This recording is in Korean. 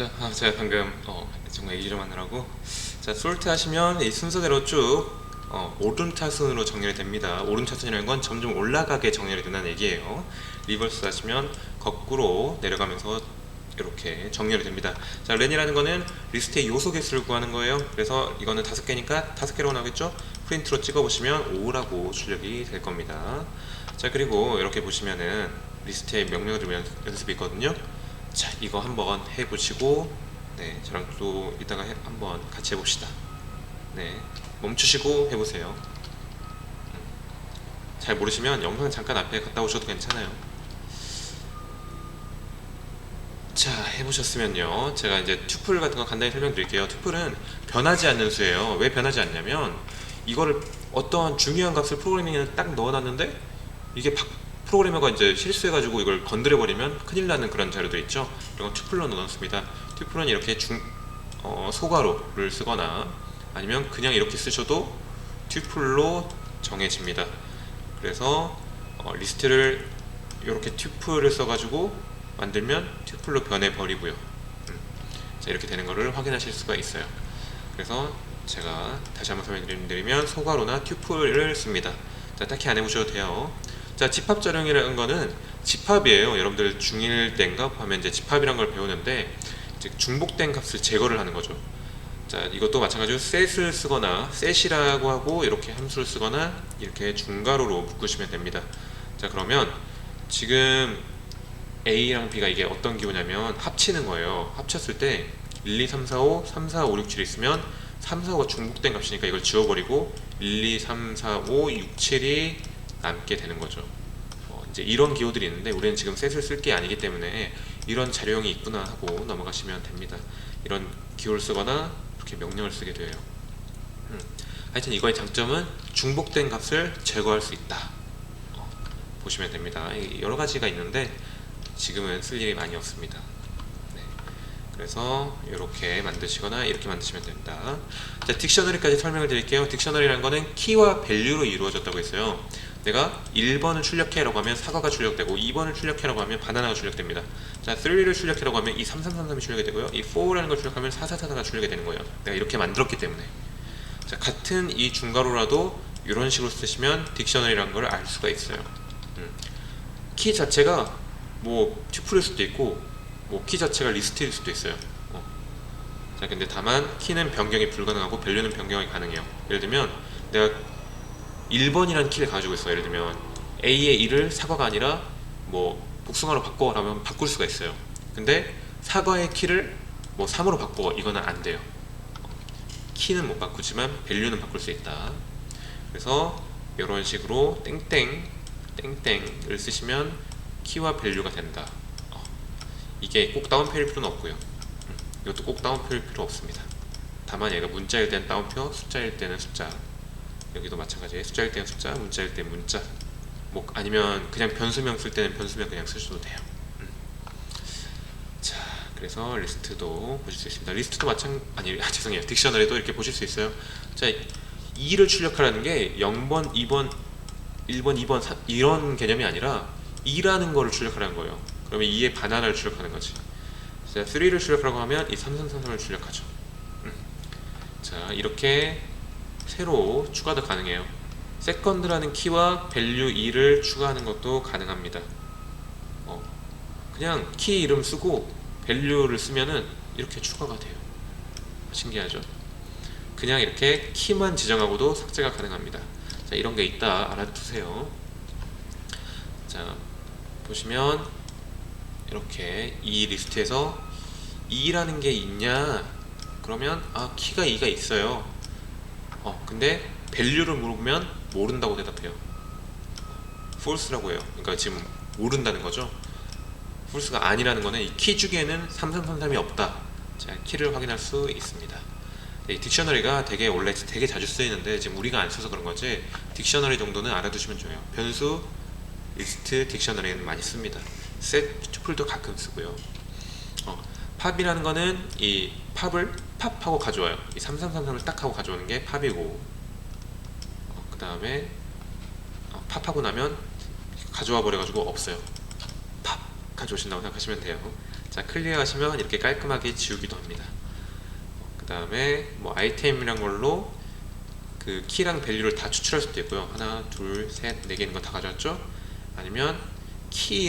자, 아, 제가 방금 어, 정말 얘기 좀 하느라고 자, 솔트 하시면 이 순서대로 쭉 어, 오른 차순으로 정렬이 됩니다. 오른 차순이라는 건 점점 올라가게 정렬이 된다는 얘기예요. 리버스 하시면 거꾸로 내려가면서 이렇게 정렬이 됩니다. 자, 렌이라는 거는 리스트의 요소 개수를 구하는 거예요. 그래서 이거는 다섯 개니까 다섯 개로 나오겠죠? 프린트로 찍어 보시면 5라고 출력이 될 겁니다. 자, 그리고 이렇게 보시면은 좀 연- 연습이 있거든요. 자, 이거 한번 해보시고, 네, 저랑 또 이따가 해- 한번 같이 해봅시다. 네, 멈추시고 해보세요. 음. 잘 모르시면 영상 잠깐 앞에 갔다 오셔도 괜찮아요. 자, 해보셨으면요. 제가 이제 튜플 같은 거 간단히 설명드릴게요. 튜플은 변하지 않는 수예요. 왜 변하지 않냐면 이거를 어떠한 중요한 값을 프로그래밍에 딱 넣어놨는데 이게 바- 프로그래머가 이제 실수해가지고 이걸 건드려버리면 큰일 나는 그런 자료들 있죠. 이런 건 튜플로 넣어놨습니다. 튜플은 이렇게 중, 어, 소괄호를 쓰거나 아니면 그냥 이렇게 쓰셔도 튜플로 정해집니다. 그래서 어, 리스트를 이렇게 튜플을 써가지고 만들면 튜플로 변해버리고요. 음. 자 이렇게 되는 거를 확인하실 수가 있어요. 그래서 제가 다시 한번 설명드리면 소괄호나 튜플을 씁니다. 자 딱히 안 해보셔도 돼요. 자 집합 자령이라는 거는 집합이에요. 여러분들 중1 때인가 하면 이제 집합이란 걸 배우는데 이제 중복된 값을 제거를 하는 거죠. 자 이것도 마찬가지로 set을 쓰거나 set이라고 하고 이렇게 함수를 쓰거나 이렇게 중괄호로 묶으시면 됩니다. 자 그러면 지금 A랑 B가 이게 어떤 기호냐면 합치는 거예요. 합쳤을 때 1, 2, 3, 4, 5, 3, 4, 5, 6, 7이 있으면 3, 4, 5가 중복된 값이니까 이걸 지워버리고 1, 2, 3, 4, 5, 6, 7이 남게 되는 거죠. 어, 이제 이런 기호들이 있는데 우리는 지금 셋을 쓸 게 아니기 때문에 이런 자료형이 있구나 하고 넘어가시면 됩니다. 이런 기호를 쓰거나 이렇게 명령을 쓰게 돼요. 음. 하여튼 이거의 장점은 중복된 값을 제거할 수 있다. 어, 보시면 됩니다. 이 여러 가지가 있는데 지금은 쓸 일이 많이 없습니다. 네. 그래서 이렇게 만드시거나 이렇게 만드시면 됩니다. 자, 딕셔너리까지 설명을 드릴게요. 딕셔너리라는 거는 키와 밸류로 이루어졌다고 했어요. 내가 1번을 출력해라고 하면 사과가 출력되고 2번을 출력해라고 하면 바나나가 출력됩니다. 자, 3를 출력해라고 하면 이 3333이 출력이 되고요. 이 4라는 걸 출력하면 4444가 출력이 되는 거예요. 내가 이렇게 만들었기 때문에. 자, 같은 이 중괄호라도 이런 식으로 쓰시면 딕셔너리라는 걸 알 수가 있어요. 음. 키 자체가 뭐 튜플일 수도 있고 뭐 키 자체가 리스트일 수도 있어요. 어. 자, 근데 다만 키는 변경이 불가능하고 밸류는 변경이 가능해요. 예를 들면 내가 1번이라는 키를 가지고 있어. 예를 들면 A의 1을 사과가 아니라 뭐 복숭아로 바꿔 라면 바꿀 수가 있어요. 근데 사과의 키를 뭐 3으로 바꿔 이거는 안 돼요. 키는 못 바꾸지만 밸류는 바꿀 수 있다. 그래서 이런 식으로 땡땡 땡땡을 쓰시면 키와 밸류가 된다. 어, 이게 꼭 다운표일 필요는 없고요. 음, 이것도 꼭 다운표일 필요 없습니다. 다만 얘가 문자일 때는 다운표, 숫자일 때는 숫자. 여기도 마찬가지예요. 숫자일 때는 숫자, 문자일 때는 문자. 뭐 아니면 그냥 변수명 쓸 때는 변수명 그냥 쓰셔도 돼요. 음. 자, 그래서 리스트도 보실 수 있습니다. 리스트도 마찬 아니 아, 죄송해요. 딕셔너리도 이렇게 보실 수 있어요. 자, 2를 출력하라는 게 0번, 2번, 1번, 2번 사- 이런 개념이 아니라 2라는 거를 출력하라는 거예요. 그러면 2의 바나나를 출력하는 거지. 자, 3를 출력하라고 하면 이 3333을 출력하죠. 음. 자, 이렇게 새로 추가도 가능해요. 세컨드라는 키와 밸류 2를 추가하는 것도 가능합니다. 어, 그냥 키 이름 쓰고 밸류를 쓰면은 이렇게 추가가 돼요. 신기하죠? 그냥 이렇게 키만 지정하고도 삭제가 가능합니다. 자, 이런 게 있다 알아두세요. 자, 보시면 이렇게 이 리스트에서 2라는 게 있냐? 그러면 아, 키가 2가 있어요. 어, 근데 밸류를 물어보면 모른다고 대답해요. false라고 해요. 그러니까 지금 모른다는 거죠. false가 아니라는 거는 이 키 중에는 3333이 없다. 자, 키를 확인할 수 있습니다. 이 딕셔너리가 되게 원래 되게 자주 쓰이는데 지금 우리가 안 써서 그런 거지 딕셔너리 정도는 알아두시면 좋아요. 변수, 리스트, 딕셔너리는 많이 씁니다. 셋, 튜플도 가끔 쓰고요. 어, 팝이라는 거는 이 팝을 팝하고 가져와요. 이 3333을 딱 하고 가져오는 게 팝이고 어, 그 다음에 어, 팝하고 나면 가져와 버려 가지고 없어요. 팝 가져오신다고 생각하시면 돼요. 자 클리어 하시면 이렇게 깔끔하게 지우기도 합니다. 그 다음에 뭐 아이템이란 걸로 그 키랑 밸류를 다 추출할 수도 있고요. 하나, 둘, 셋, 네 개는 거다 가져왔죠? 아니면 키